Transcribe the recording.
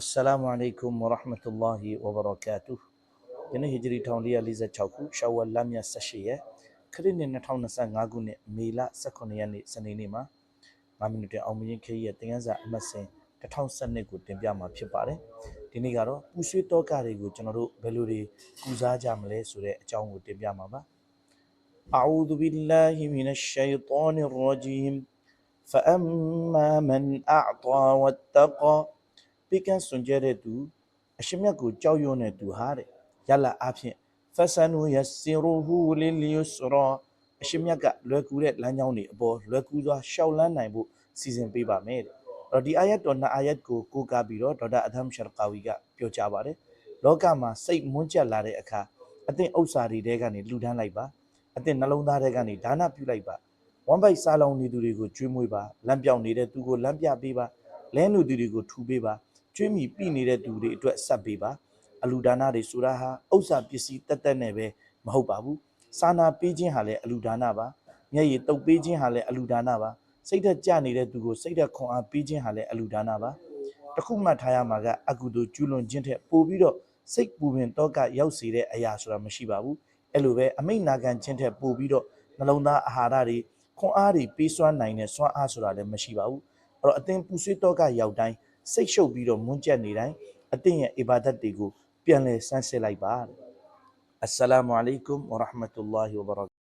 Assalamu alaikum wa rahmatullahi wa barakatuh ယနေ့ဟီဂျရီ1446ခုရှောဝလ်လမ်းမြတ်18ရက်ခရစ်နှစ်2025ခုနှစ်မေလ18ရက်နေ့စနေနေ့မှာ9မိနစ်တည်းအောင်မြင်ခရီးရဲ့သင်ခန်းစာအမှတ်စဉ်1012ကိုတင်ပြမှာဖြစ်ပါတယ်ဒီနေ့ကတော့ပူဆွေးတောကတွေကိုကျွန်တော်တို့ဘယ်လိုတွေကုစားကြမလဲဆိုတဲ့အကြောင်းကိုတင်ပြမှာပါ أعوذ بالله من الشيطان الرجيم فأما من أعطى واتقى ပိကန်းစွန်ကြတဲ့သူအရှင်မြတ်ကိုကြောက်ရွံ့တဲ့သူဟာတဲ့ရလအဖြစ်ဖဆန်နူယစီရူဟူလီလီယုစရာအရှင်မြတ်ကလွယ်ကူတဲ့လမ်းကြောင်းတွေအပေါ်လွယ်ကူစွာရှောက်လန်းနိုင်ဖို့စီစဉ်ပေးပါမယ်တဲ့အဲ့တော့ဒီအာယတ်တော်နှစ်အာယတ်ကိုကိုးကားပြီးတော့ဒေါက်တာအဒမ်ရှာကာဝီကပြောကြားပါတယ်လောကမှာစိတ်မွန်းကျက်လာတဲ့အခါအသင်ဥစ္စာတွေတဲကနေလှူဒန်းလိုက်ပါအသင်နှလုံးသားတဲကနေဒါနပြုလိုက်ပါဝမ်ဘိုက်စားလောင်နေသူတွေကိုကျွေးမွေးပါလမ်းပြောင်နေတဲ့သူကိုလမ်းပြပေးပါလဲလူသူတွေကိုထူပေးပါ ကျွေးမိပြနေတဲ့သူတွေအတွက်ဆက်ပေးပါအလူဒါနတွေဆိုတာဟာဥစ္စာပစ္စည်းတက်တက်နဲ့ပဲမဟုတ်ပါဘူးစာနာပေးခြင်းဟာလည်းအလူဒါနပါမျက်ရည်တုပ်ပေးခြင်းဟာလည်းအလူဒါနပါစိတ်သက်ကြနေတဲ့သူကိုစိတ်သက်ခွန်အားပေးခြင်းဟာလည်းအလူဒါနပါတခုမှတ်ထားရမှာကအကုသိုလ်ကျူးလွန်ခြင်းထက်ပိုပြီးတော့စိတ်ပူပင်တော့ကရောက်စေတဲ့အရာဆိုတာမရှိပါဘူးအဲ့လိုပဲအမိတ်နာခံခြင်းထက်ပိုပြီးတော့နှလုံးသားအာဟာရတွေခွန်အားတွေပေးစွမ်းနိုင်တဲ့စွမ်းအားဆိုတာလည်းမရှိပါဘူးအဲ့တော့အသင်ပူဆွေးတော့ကရောက်တိုင်း စိတ်ရှုပ်ပြီးတော့မွန်းကျက်နေတိုင်းအသင်ရဲ့အဘာဒတ်တွေကိုပြန်လဲဆန်းစစ်လိုက်ပါတဲ့အစ္စလာမုအလိုင်ကွမ်ဝရဟမတု ல்லா ဟီဝဘရ